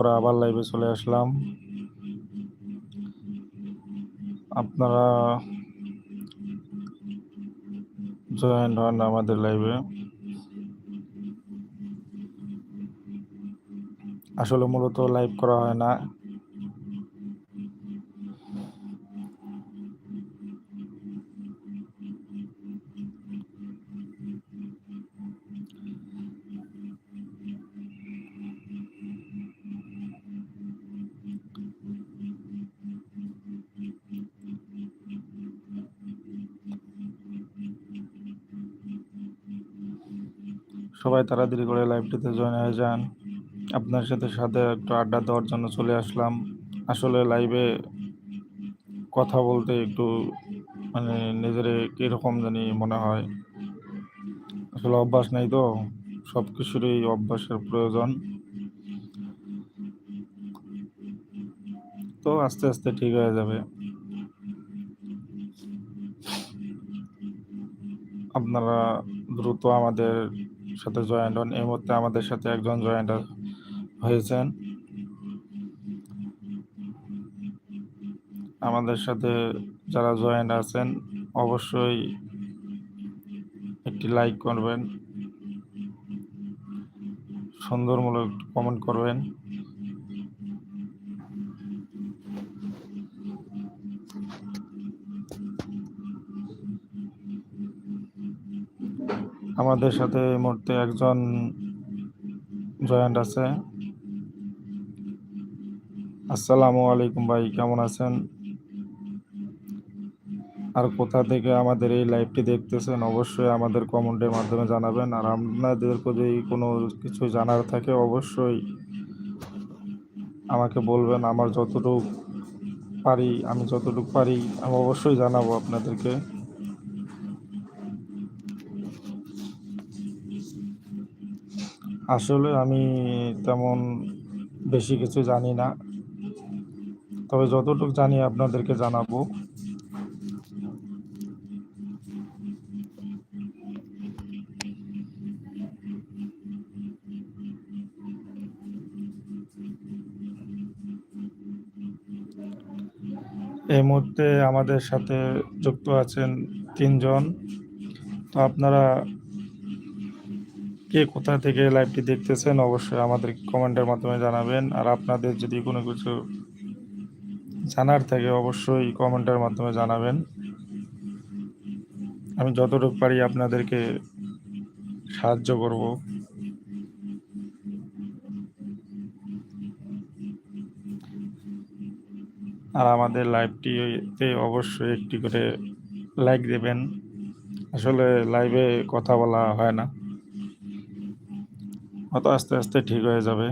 পরে আবার লাইভে চলে আসলাম। আপনারা জয়েন হন আমাদের লাইভে আসলে মূলত লাইভ করা হয় না। সবাই তাড়াতাড়ি করে লাইভটিতে জয়েন হয়ে যান। আপনার সাথে সাথে একটু আড্ডা দেওয়ার জন্য চলে আসলাম। আসলে লাইভে কথা বলতে একটু মানে নিজের কীরকম জানি মনে হয়। আসলে অভ্যাস নেই তো সব কিছুরই অভ্যাসের প্রয়োজন। তো আস্তে আস্তে ঠিক হয়ে যাবে। আপনারা দ্রুত আমাদের সাথে জয়েন্ট হন এই মুহূর্তে আমাদের সাথে একজন জয়েন্ট হয়েছেন। আমাদের সাথে যারা জয়েন্ট আছেন, অবশ্যই একটি লাইক করবেন। সুন্দরমূলক কমেন্ট করবেন। আমাদের সাথে এই মুহূর্তে একজন জয়েন্ট আছে। আসসালামু আলাইকুম ভাই, কেমন আছেন? আর কোথা থেকে আমাদের এই লাইভটি দেখতেছেন অবশ্যই আমাদের কমেন্টের মাধ্যমে জানাবেন। আর আপনাদের যদি কোনো কিছু জানার থাকে অবশ্যই আমাকে বলবেন। আমার যতটুকু পারি, আমি যতটুকু পারি, আমি অবশ্যই জানাব আপনাদেরকে। আসলে আমি তেমন বেশি কিছু জানি না। তবে যতটুকু জানি আপনাদেরকে জানাব। এই মুহূর্তে আমাদের সাথে যুক্ত আছেন তিনজন। তো আপনারা কে কোথা থেকে লাইভটি দেখতেছেন, অবশ্যই আমাদের কমেন্টের মাধ্যমে জানাবেন। আর আপনাদের যদি কোনো কিছু জানার থাকে, অবশ্যই কমেন্টের মাধ্যমে জানাবেন। আমি যতটুকু পারি আপনাদেরকে সাহায্য করব। আর আমাদের লাইভটিতে অবশ্যই একটি করে লাইক দেবেন। আসলে লাইভে কথা বলা হয় না। হয়তো আস্তে আস্তে ঠিক হয়ে যাবে।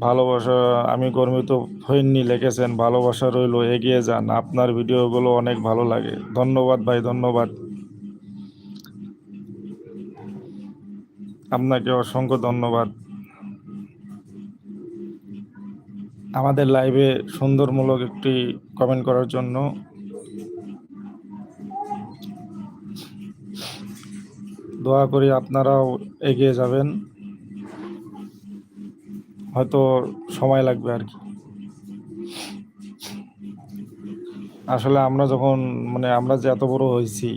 ভালোবাসা, আমি গর্বিত হইনি লিখেছেন, ভালোবাসা রইল, এগিয়ে যান, আপনার ভিডিওগুলো অনেক ভালো লাগে। ধন্যবাদ ভাই, ধন্যবাদ। আপনাকে অসংখ্য ধন্যবাদ। আমাদের লাইভে সুন্দরমূলক একটি কমেন্ট করার জন্য। দোয়া করি আপনারাও এগিয়ে যাবেন। হয়তো সময় লাগবে আর কি। আসলে আমরা যখন মানে আমরা যে এত বড় হয়েছি,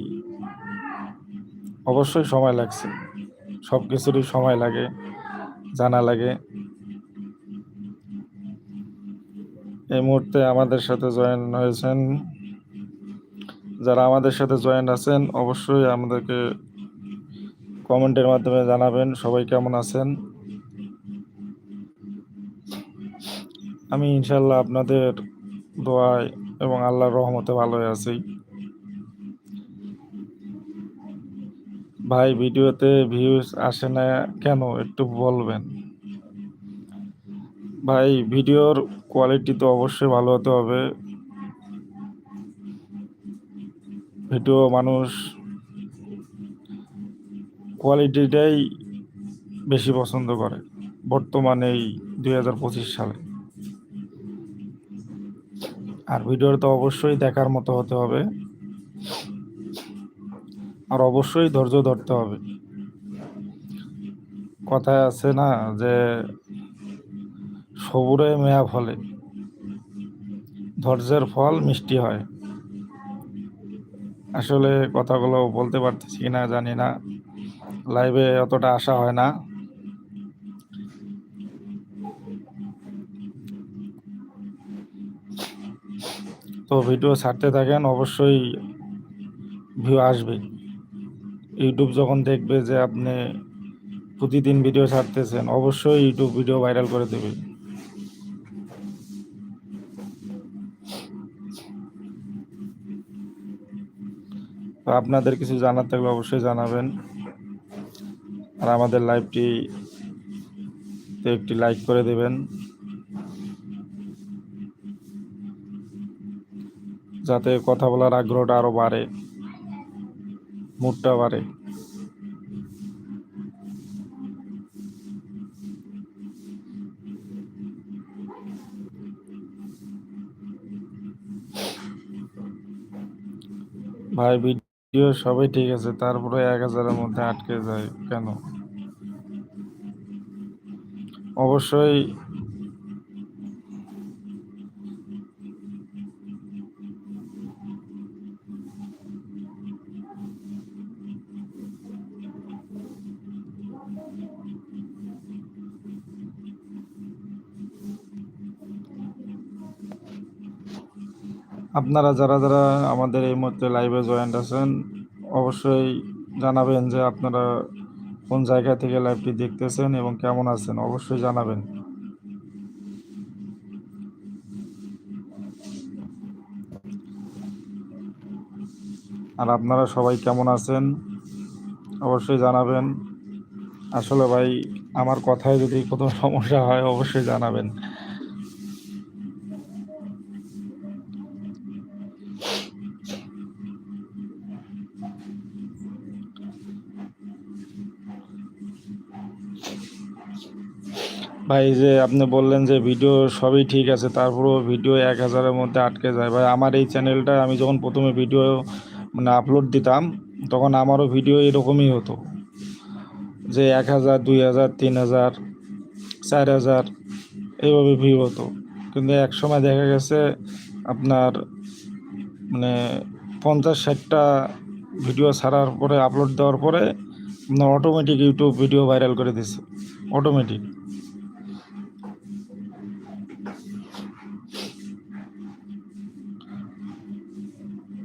অবশ্যই সময় লাগছে। সব কিছুরই সময় লাগে, জানা লাগে। এই মুহূর্তে আমাদের সাথে জয়েন হয়েছেন, যারা আমাদের সাথে জয়েন আছেন, অবশ্যই আমাদেরকে কমেন্টের মাধ্যমে জানাবেন, সবাই কেমন আছেন? আমি ইনশাল্লাহ আপনাদের দোয়ায় এবং আল্লাহর রহমতে ভালোই আছি। ভাই, ভিডিওতে ভিউজ আসে না কেন? একটু বলবেন। ভাই, ভিডিওর কোয়ালিটি তো অবশ্যই ভালো হতে হবে। ভিডিও মানুষ কোয়ালিটিটাই বেশি পছন্দ করে বর্তমানে এই দুই হাজার পঁচিশ সালে। আর ভিডিওর তো অবশ্যই দেখার মতো হতে হবে। আর অবশ্যই ধৈর্য ধরতে হবে। কথায় আছে না যে, সবুরে মেয়া ফলে। ধৈর্যের ফল মিষ্টি হয়। আসলে কথাগুলো বলতে পারতেছি না জানি না। লাইভে অতটা আসা হয় না। তো ভিডিও ছাড়তে থাকেন, অবশ্যই ভিউ আসবে। ইউটিউব যখন দেখবে যে আপনি প্রতিদিন ভিডিও ছাড়তেছেন, অবশ্যই ইউটিউব ভিডিও ভাইরাল করে দেবে। আপনাদের কিছু জানার থাকলে অবশ্যই জানাবেন। আর আমাদের লাইভটি একটি লাইক করে দেবেন। যাতে কথা বলার আগ্রহটা আরও বাড়ে মুডটা বাড়ে। ভাই ভিডিও সবই ঠিক আছে, তারপরে এক হাজারের মধ্যে আটকে যায়, কেন? অবশ্যই। আপনারা যারা যারা আমাদের এই মুহূর্তে লাইভে জয়েন্ট আছেন অবশ্যই জানাবেন যে আপনারা কোন জায়গা থেকে লাইভটি দেখতেছেন এবং কেমন আছেন, অবশ্যই জানাবেন। আর আপনারা সবাই কেমন আছেন, অবশ্যই জানাবেন। আসলে ভাই, আমার কথায় যদি কোনো সমস্যা হয়, অবশ্যই জানাবেন। ভাই যে আপনি বললেন যে ভিডিও সবই ঠিক আছে, তারপরেও ভিডিও এক হাজারের মধ্যে আটকে যায়। ভাই, আমার এই চ্যানেলটা আমি যখন প্রথমে ভিডিও মানে আপলোড দিতাম, তখন আমারও ভিডিও এরকমই হতো। যে এক হাজার, দুই হাজার, তিন হাজার, চার হাজার, এইভাবে ভিউ হতো। কিন্তু এক সময় দেখা গেছে, আপনার মানে পঞ্চাশ ষাটটা ভিডিও ছাড়ার পরে আপলোড দেওয়ার পরে, আপনার অটোমেটিক ইউটিউব ভিডিও ভাইরাল করে দিছে। অটোমেটিক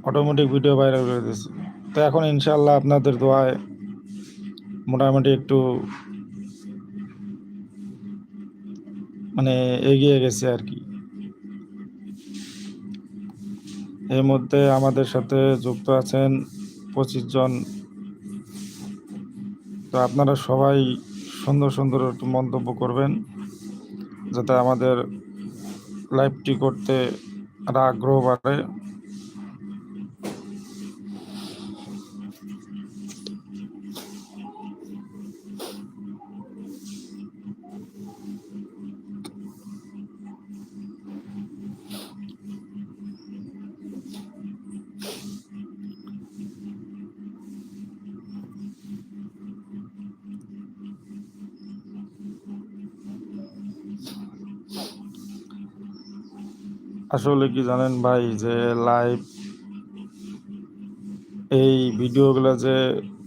অটোমেটিক ভিডিও ভাইরাল করে দিয়েছে। তো এখন ইনশাল্লাহ আপনাদের দোয়ায় মোটামুটি একটু মানে এগিয়ে গেছে আর কি। এর মধ্যে আমাদের সাথে যুক্ত আছেন পঁচিশ জন। তো আপনারা সবাই সুন্দর সুন্দর একটু মন্তব্য করবেন, যাতে আমাদের লাইভটি করতে আগ্রহ বাড়ে। আসলে কি জানেন ভাই যে লাইভ এই ভিডিওগুলো যে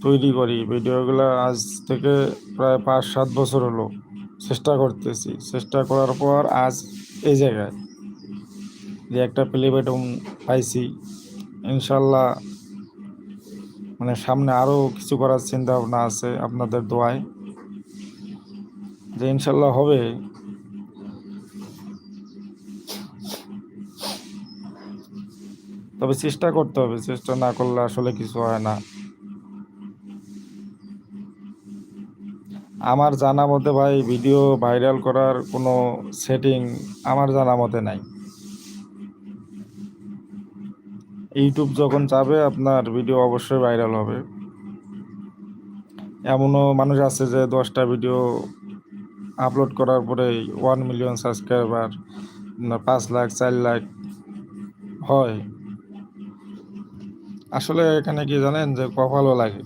তৈরি করি, ভিডিওগুলো আজ থেকে প্রায় পাঁচ সাত বছর হলো চেষ্টা করতেছি। চেষ্টা করার পর আজ এই জায়গায় যে একটা প্লে বেটন পাইছি। ইনশাল্লাহ মানে সামনে আরও কিছু করার চিন্তা ভাবনা আছে আপনাদের দোয়ায়। যে ইনশাল্লাহ হবে। তবে চেষ্টা করতে হবে, চেষ্টা না করলে আসলে কিছু হয় না। আমার জানা মতে ভাই, ভিডিও ভাইরাল করার কোনো সেটিং আমার জানা মতে নাই। ইউটিউব যখন চাবে আপনার ভিডিও অবশ্যই ভাইরাল হবে। এমনও মানুষ আছে যে দশটা ভিডিও আপলোড করার পরে ওয়ান মিলিয়ন সাবস্ক্রাইবার পাঁচ লাখ, চার লাখ হয়। আসলে এখানে কি জানেন যে কপালও লাগে?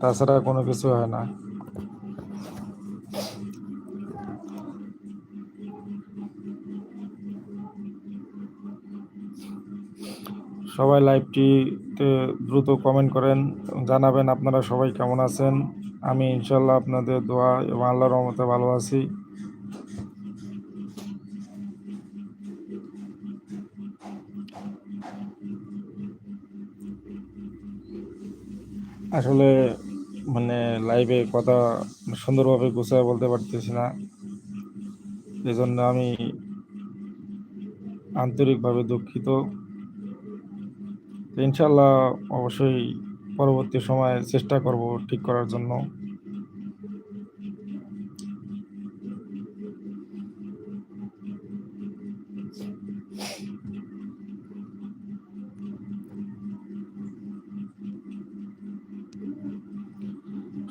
তাছাড়া কোনো কিছু হয় না। সবাই লাইভটিতে দ্রুত কমেন্ট করেন, জানাবেন আপনারা সবাই কেমন আছেন। আমি ইনশাল্লাহ আপনাদের দোয়া এবং আল্লাহর রহমতে ভালো আছি। আসলে মানে লাইভে কথা সুন্দরভাবে গুছায় বলতে পারতেছি না। এই জন্য আমি আন্তরিকভাবে দুঃখিত। ইনশাল্লাহ অবশ্যই পরবর্তী সময়ে চেষ্টা করব ঠিক করার জন্য।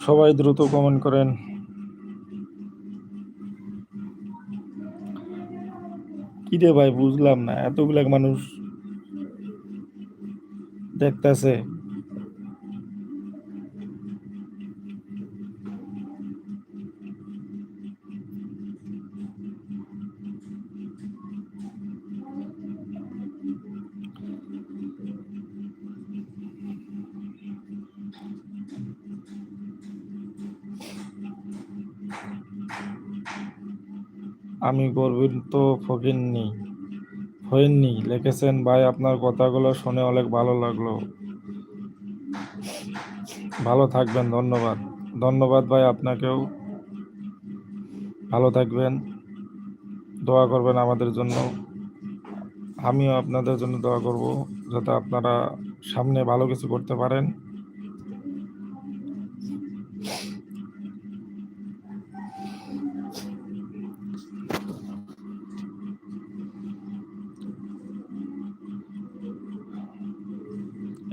সবাই দ্রুত কমেন্ট করেন। কি রে ভাই বুঝলাম না এতগুলা মানুষ দেখতেছে। আমি গর্বিত ফকিননি হইননি লিখেছেন, ভাই, আপনার কথাগুলো শুনে অনেক ভালো লাগল। ভালো থাকবেন, ধন্যবাদ। ধন্যবাদ, ভাই, আপনাকেও। ভালো থাকবেন। দোয়া করবেন আমাদের জন্য। আমিও আপনাদের জন্য দোয়া করব, যাতে আপনারা সামনে ভালো কিছু করতে পারেন।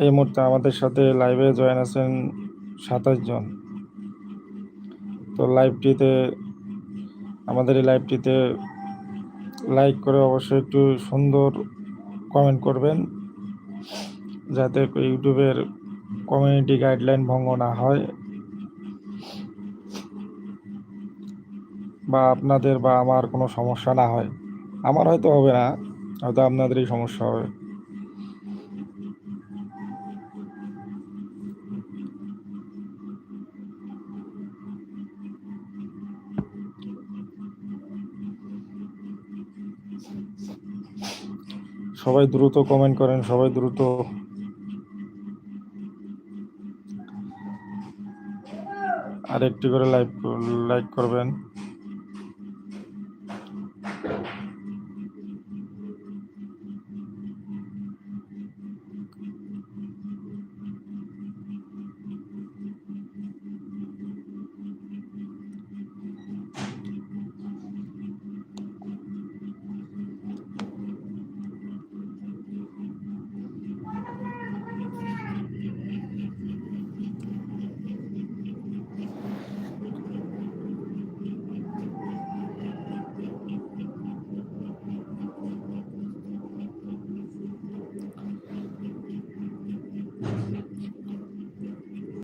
এই মুহূর্তে আমাদের সাথে লাইভে জয়েন আছেন সাতাশ জন। তো লাইভটিতে আমাদের এই লাইভটিতে লাইক করে অবশ্যই একটু সুন্দর কমেন্ট করবেন, যাতে ইউটিউবের কমিউনিটি গাইডলাইন ভঙ্গ না হয় বা আপনাদের বা আমার কোনো সমস্যা না হয়। আমার হয়তো হবে না, হয়তো আপনাদেরই সমস্যা হবে। সবাই দ্রুত কমেন্ট করেন সবাই দ্রুত। আর একটি করে লাইক লাইক করবেন।